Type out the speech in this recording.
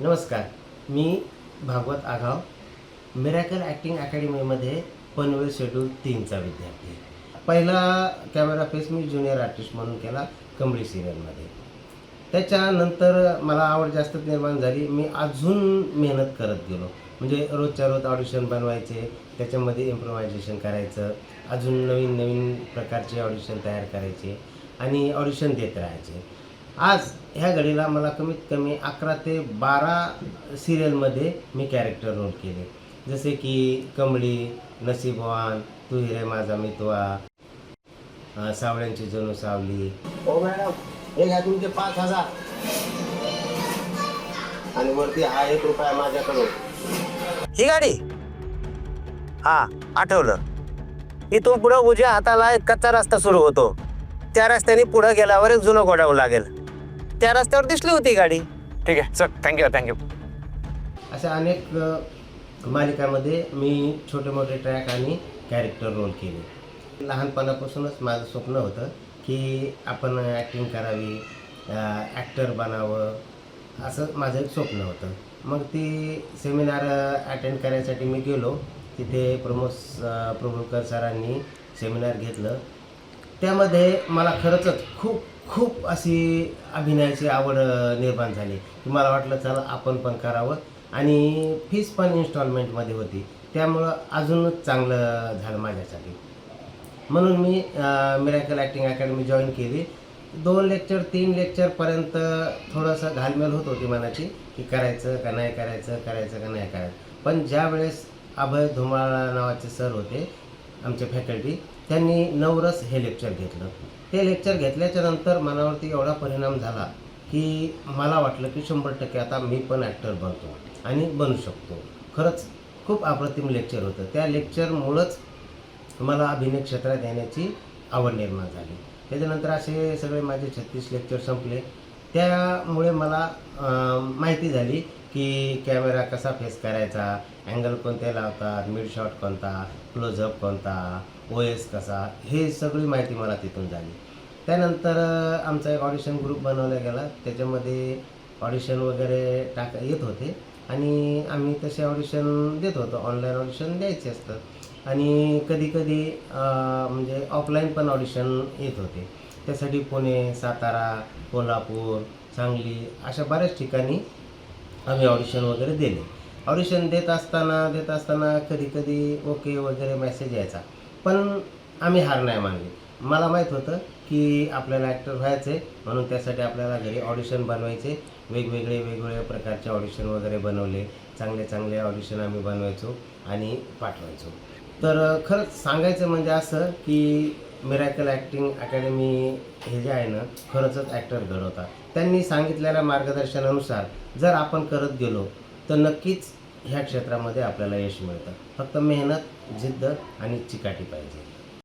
नमस्कार मी Bhagwat Aghav miracle acting अकॅडमीमध्ये पनवेल शेड्यूल तीनचा विद्यार्थी आहे. पहिला कॅमेरा फेस मी ज्युनियर आर्टिस्ट म्हणून केला कमळी सिरियलमध्ये त्याच्यानंतर मला आवड जास्त निर्माण झाली मी अजून मेहनत करत गेलो. म्हणजे रोजच्या रोज ऑडिशन बनवायचे त्याच्यामध्ये इम्प्रोव्हायझेशन करायचं अजून नवीन नवीन प्रकारचे ऑडिशन तयार करायचे आणि ऑडिशन देत राहायचे. आज ह्या घडीला मला कमीत कमी अकरा ते बारा सिरियलमध्ये मी कॅरेक्टर रोल केले. जसे की कमळी नसीबवान तू हिरे माझा मितवा सावळ्यांची जणू सावली. हो मॅडम हे घ्या तुमचे पाच हजार. आणि वरती हा एक रुपया माझ्याकडून ही गाडी? हा आठवलं. इथून पुढं उजव्या हाताला एक कच्चा रस्ता सुरू होतो. त्या रस्त्याने पुढं गेल्यावर एक जुनं गोडावं लागेल. त्या रस्त्यावर दिसली होती गाडी. ठीक आहे सर थँक्यू थँक्यू अशा अनेक अ, मालिकामध्ये मी छोटे मोठे ट्रॅक आणि कॅरेक्टर रोल केले. लहानपणापासूनच माझं स्वप्न होतं की आपण ॲक्टिंग करावी ॲक्टर बनावं असं माझं एक स्वप्न होतं. मग ती सेमिनार अटेंड करायसाठी मी गेलो. तिथे प्रमोद प्रभुकर सरांनी सेमिनार घेतलं. त्यामध्ये मला खरंच खूप खूप अशी अभिनयाची आवड निर्माण झाली की मला वाटलं चला आपण पण करावं. आणि फीस पण इन्स्टॉलमेंटमध्ये होती. त्यामुळं अजूनच चांगलं झालं माझ्यासाठी. म्हणून मी मिरॅकल ॲक्टिंग अकॅडमी जॉईन केली. दोन लेक्चर तीन लेक्चरपर्यंत थोडंसं घालमेल होत होती मनाची की करायचं का नाही करायचं करायचं का नाही करायचं. पण ज्यावेळेस अभय धुमाळा नावाचे सर होते आमचे फॅकल्टी त्यांनी नवरस हे लेक्चर घेतलं. ते लेक्चर घेतल्याच्या नंतर मनावरती एवढा परिणाम झाला की मला वाटलं की शंभर टक्के आता मी पण ॲक्टर बनतो आणि बनू शकतो. खरंच खूप अप्रतिम लेक्चर होतं. त्या लेक्चरमुळंच मला अभिनय क्षेत्रात येण्याची आवड निर्माण झाली. त्याच्यानंतर असे सगळे माझे छत्तीस लेक्चर संपले. त्यामुळे मला माहिती झाली की कॅमेरा कसा फेस करायचा अँगल कोणते लावतात मिड शॉट कोणता क्लोजअप कोणता ओ एस कसा हे सगळी माहिती मला तिथून झाली. त्यानंतर आमचा एक ऑडिशन ग्रुप बनवला गेला. त्याच्यामध्ये ऑडिशन वगैरे टाक येत होते. आणि आम्ही तसे ऑडिशन देत होतो. ऑनलाईन ऑडिशन द्यायचे असतं आणि कधी कधी म्हणजे ऑफलाईन पण ऑडिशन येत होते. त्यासाठी पुणे सातारा कोल्हापूर सांगली अशा बऱ्याच ठिकाणी आम्ही ऑडिशन वगैरे दिले. ऑडिशन देत असताना देत असताना कधी कधी ओके वगैरे मेसेज यायचा. पण आम्ही हार नाही मानली. मला माहीत होतं की आपल्याला ॲक्टर व्हायचं आहे म्हणून त्यासाठी आपल्याला घरी ऑडिशन बनवायचे. वेगवेगळे वेगवेगळ्या प्रकारचे ऑडिशन वगैरे बनवले. चांगले चांगले ऑडिशन आम्ही बनवायचो आणि पाठवायचो. तर खरंच सांगायचं म्हणजे असं की मिरॅकल ॲक्टिंग अकॅडमी हे जे आहे ना खरंचच ॲक्टर घडवतात. त्यांनी सांगितलेल्या मार्गदर्शनानुसार जर आपण करत गेलो तर नक्कीच ह्या क्षेत्रामध्ये आपल्याला यश मिळतं. फक्त मेहनत जिद्द आणि चिकाटी पाहिजे.